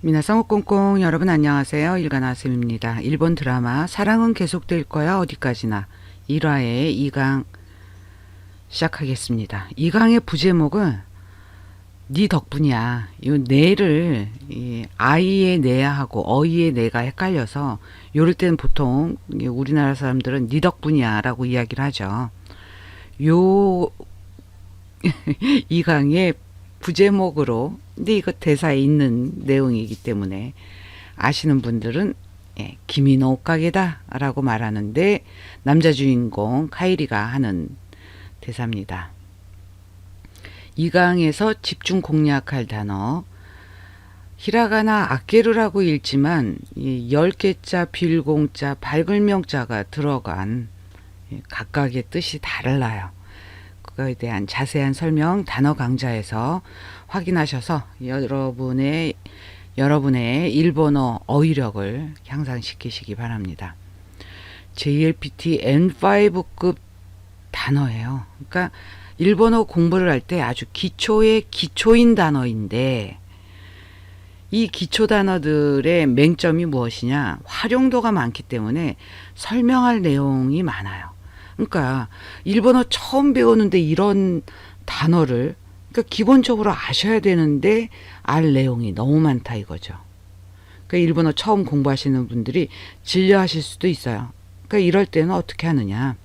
미나상 꽁꽁 여러분 안녕하세요. 일간 아쌤입니다. 일본 드라마 사랑은 계속될 거야 어디까지나 1화의 2강 시작하겠습니다. 2강의 부제목은 네 덕분이야. 이 내를 이 아이의 내하고 어이의 내가 헷갈려서 요럴 땐 보통 이 우리나라 사람들은 네 덕분이야라고 이야기를 하죠. 요 2강의 부제목으로 근데 이거 대사에 있는 내용이기 때문에 아시는 분들은 예, 김인호 옷가게다라고 말하는데 남자 주인공 카이리가 하는 대사입니다. 이 강에서 집중 공략할 단어 히라가나 아케루라고 읽지만 이 10개자 빌공자 발글명자가 들어간 예, 각각의 뜻이 달라요. 그거에 대한 자세한 설명 단어 강좌에서 확인하셔서 여러분의 여러분의 일본어 어휘력을 향상시키시기 바랍니다. JLPT N5급 단어예요. 그러니까 일본어 공부를 할 때 아주 기초의 기초인 단어인데 이 기초 단어들의 맹점이 무엇이냐? 활용도가 많기 때문에 설명할 내용이 많아요. 그러니까 일본어 처음 배우는데 이런 단어를 그러니까 기본적으로 아셔야 되는데 알 내용이 너무 많다 이거죠. 그러니까 일본어 처음 공부하시는 분들이 질려하실 수도 있어요. 그러니까 이럴 때는 어떻게 하느냐?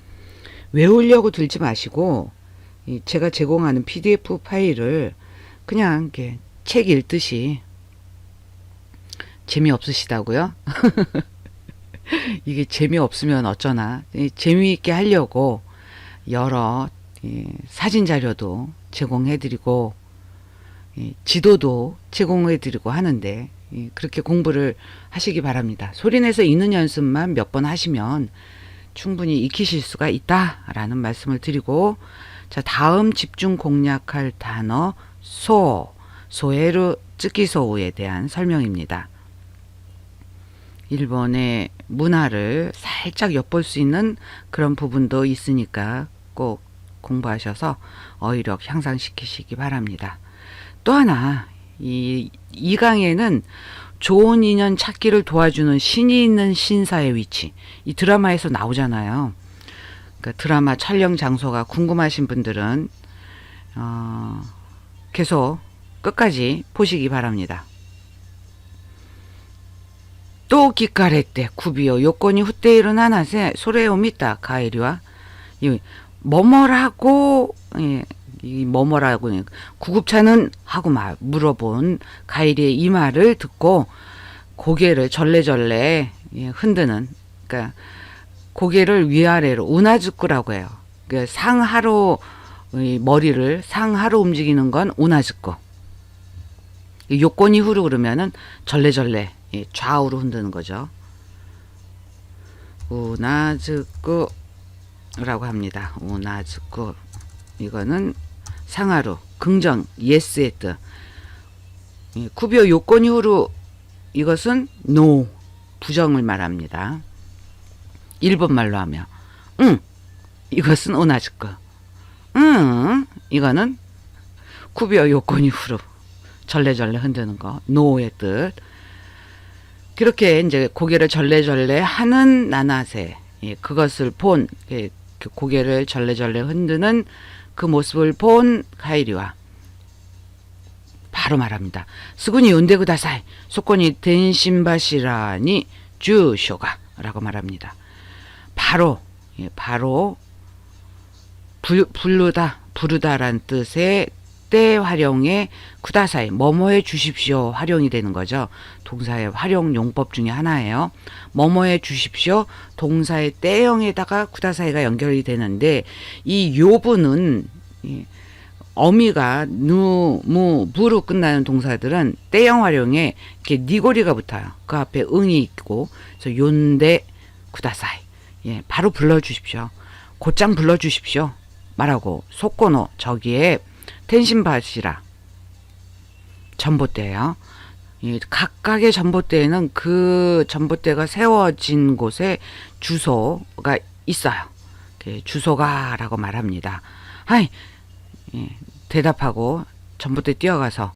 외우려고 들지 마시고 이 제가 제공하는 PDF 파일을 그냥 이렇게 책 읽듯이 재미없으시다고요? 이게 재미없으면 어쩌나 이 재미있게 하려고 여러 이 사진 자료도 제공해드리고 이 지도도 제공해드리고 하는데 이 그렇게 공부를 하시기 바랍니다. 소리내서 읽는 연습만 몇 번 하시면 충분히 익히실 수가 있다라는 말씀을 드리고 자 다음 집중 공략할 단어 소 소에르 쯔기소우에 대한 설명입니다. 일본의 문화를 살짝 엿볼 수 있는 그런 부분도 있으니까 꼭 공부하셔서 어휘력 향상시키시기 바랍니다. 또 하나, 이, 이 강에는 좋은 인연 찾기를 도와주는 신이 있는 신사의 위치, 이 드라마에서 나오잖아요. 그러니까 드라마 촬영 장소가 궁금하신 분들은, 어, 계속 끝까지 보시기 바랍니다. と聞かれて首を横に振っている七瀬、それを見た帰りは、이 뭐뭐라고, 예, 이 뭐뭐라고, 구급차는 하고 말, 물어본 가일이의 이 말을 듣고 고개를 절레절레 예, 흔드는, 그러니까 고개를 위아래로 우나즈꾸라고 해요. 그 상하로 이 머리를 상하로 움직이는 건 우나즈꾸. 요건이 후루 그러면은 절레절레 예, 좌우로 흔드는 거죠. 우나즈꾸 라고 합니다. 우나즈꾸 이거는 상하로 긍정 예스의 뜻. 예, 쿠비오 요건 이 후루 이것은 노 부정을 말합니다. 일본 말로 하면 응 이것은 오나즈꾸 응 이거는 쿠비오 요건 이 후루 절레절레 흔드는 거 노의 뜻 그렇게 이제 고개를 절레절레 하는 나나세 예, 그것을 본 예, 그 고개를 절레절레 흔드는 그 모습을 본 카이리와 바로 말합니다. 스군이 운대구 다사이 소권이 덴신바시라니 주쇼가라고 말합니다. 바로 예, 바로 불, 부르다 부르다란 뜻의 때 활용에 쿠다사이 뭐뭐해 주십시오 활용이 되는 거죠. 동사의 활용 용법 중에 하나예요. 뭐뭐해 주십시오 동사의 때형에다가 쿠다사이가 연결이 되는데 이이 어미가 누, 무, 부로 끝나는 동사들은 때형 활용에 이렇게 니고리가 붙어요. 그 앞에 응이 있고 그래서 요데 쿠다사이 예, 바로 불러주십시오. 곧장 불러주십시오. 말하고 속고노 저기에 텐신바시라 전봇대예요. 이 각각의 전봇대에는 그 전봇대가 세워진 곳에 주소가 있어요. 그 주소가라고 말합니다. 아이 예, 대답하고 전봇대 뛰어가서